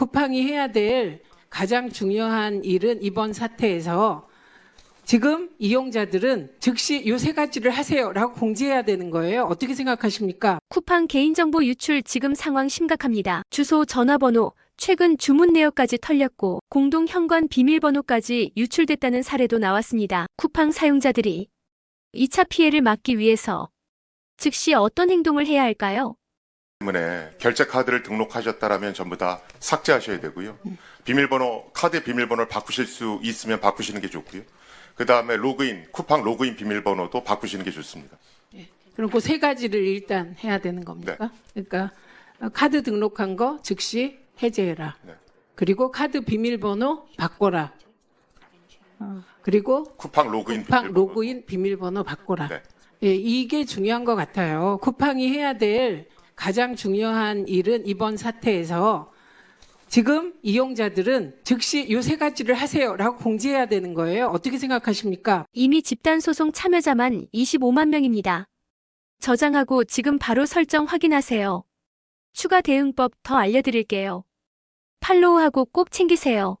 쿠팡이 해야 될 가장 중요한 일은 이번 사태에서 지금 이용자들은 즉시 요 세 가지를 하세요라고 공지해야 되는 거예요. 어떻게 생각하십니까? 쿠팡 개인정보 유출 지금 상황 심각합니다. 주소, 전화번호, 최근 주문 내역까지 털렸고 공동 현관 비밀번호까지 유출됐다는 사례도 나왔습니다. 쿠팡 사용자들이 2차 피해를 막기 위해서 즉시 어떤 행동을 해야 할까요? 때문에 결제 카드를 등록하셨다라면 전부 다 삭제하셔야 되고요. 비밀번호 카드 비밀번호를 바꾸실 수 있으면 바꾸시는 게 좋고요. 그 다음에 로그인 쿠팡 로그인 비밀번호도 바꾸시는 게 좋습니다. 그럼 그 세 가지를 일단 해야 되는 겁니까? 그러니까 어, 카드 등록한 거 즉시 해제해라. 네. 그리고 카드 비밀번호 바꿔라. 어, 그리고 쿠팡 로그인 쿠팡 비밀번호. 로그인 비밀번호 바꿔라. 네. 예, 이게 중요한 것 같아요. 쿠팡이 해야 될 가장 중요한 일은 이번 사태에서 지금 이용자들은 즉시 요 세 가지를 하세요라고 공지해야 되는 거예요. 어떻게 생각하십니까? 이미 집단 소송 참여자만 25만 명입니다. 저장하고 지금 바로 설정 확인하세요. 추가 대응법 더 알려드릴게요. 팔로우하고 꼭 챙기세요.